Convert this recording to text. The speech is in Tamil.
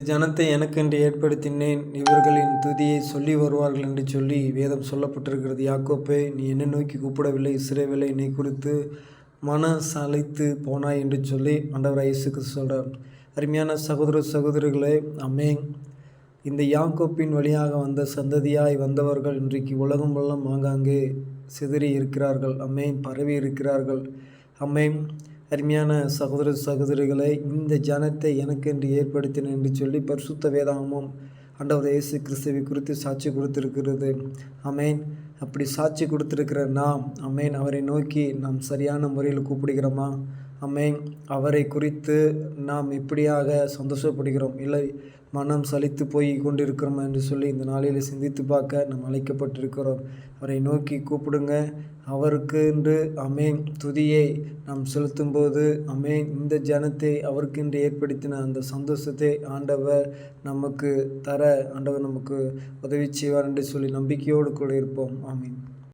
ஜனத்தை எனக்கென்று ஏற்படுத்தினேன். இவர்களின் துதியை சொல்லி வருவார்கள் என்று சொல்லி வேதம் சொல்லப்பட்டிருக்கிறது. யாக்கோப்பே நீ என்னை நோக்கி கூப்பிடவில்லை. இஸ்ரேவேலை என்னை குறித்து மன சளைத்து போனாய் என்று சொல்லி ஆண்டவர் ஐசுக்கு சொல்கிறார் அருமையான சகோதர சகோதரிகளே அமேன் இந்த யாக்கோப்பின் வழியாக வந்த சந்ததியாய் வந்தவர்கள் இன்றைக்கு உலகம் வல்லம் ஆங்காங்கே சிதறி இருக்கிறார்கள். அம்மேன் பரவி இருக்கிறார்கள். அம்மேன் அருமையான சகோதர சகோதரிகளை இந்த ஜனத்தை எனக்கு என்று ஏற்படுத்தினேன் என்று சொல்லி பரிசுத்த வேதாகமும் ஆண்டவர் இயேசு கிறிஸ்துவை குறித்து சாட்சி கொடுத்திருக்கிறது. அமேன் அப்படி சாட்சி கொடுத்திருக்கிற நாம் அமேன் அவரை நோக்கி நாம் சரியான முறையில் கூப்பிடுகிறோமா? அமேன் அவரை குறித்து நாம் இப்படியாக சந்தோஷப்படுகிறோம். இல்லை மனம் சலித்து போய் கொண்டிருக்கிறோம் என்று சொல்லி இந்த நாளில் சிந்தித்து பார்க்க நாம் அழைக்கப்பட்டிருக்கிறோம். அவரை நோக்கி கூப்பிடுங்க. அவருக்கு என்று அமேன் துதியை நாம் செலுத்தும்போது அமேன் இந்த ஜனத்தை அவருக்கென்று ஏற்படுத்தின அந்த சந்தோஷத்தை ஆண்டவர் நமக்கு தர ஆண்டவர் நமக்கு உதவி செய்வார் என்று சொல்லி நம்பிக்கையோடு கூட இருப்போம். ஆமீன்.